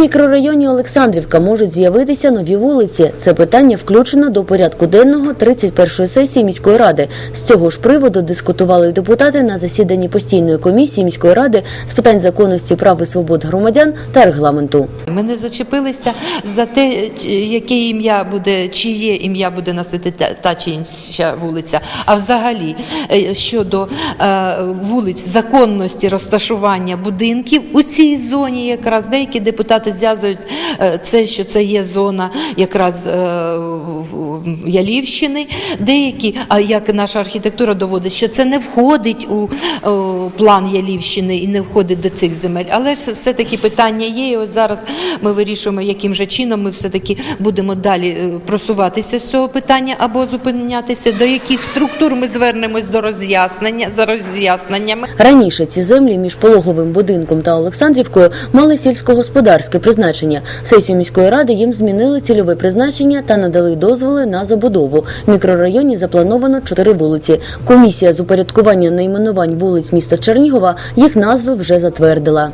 мікрорайоні Олександрівка можуть з'явитися нові вулиці. Це питання включено до порядку денного 31-ї сесії міської ради. З цього ж приводу дискутували депутати на засіданні постійної комісії міської ради з питань законності прав і свобод громадян та регламенту. Ми не зачепилися за те, яке ім'я буде, чиє ім'я буде носити та, чи інша вулиця. А взагалі е, щодо е, вулиць законності розташування будинків у цій зоні, якраз деякі депутати зв'язують е, це, що це є зона якраз е, Ялівщини. Деякі, а як наша архітектура доводить, що це не входить у о, план Ялівщини і не входить до цих земель. Але ж все-таки питання є. І ось зараз ми вирішуємо, яким же чином ми все-таки будемо далі е, просуватися з цього питання або зупинятися, до яких структур ми звернемось до роз'яснення за роз'ясненнями. Раніше ці землі між пологовим будинком та Олександрівкою мали сільськогосподарське призначення. Сесію міської ради їм змінили цільове призначення та надали дозволи на забудову. В мікрорайоні заплановано чотири вулиці. Комісія з упорядкування найменувань вулиць міста Чернігова їх назви вже затвердила.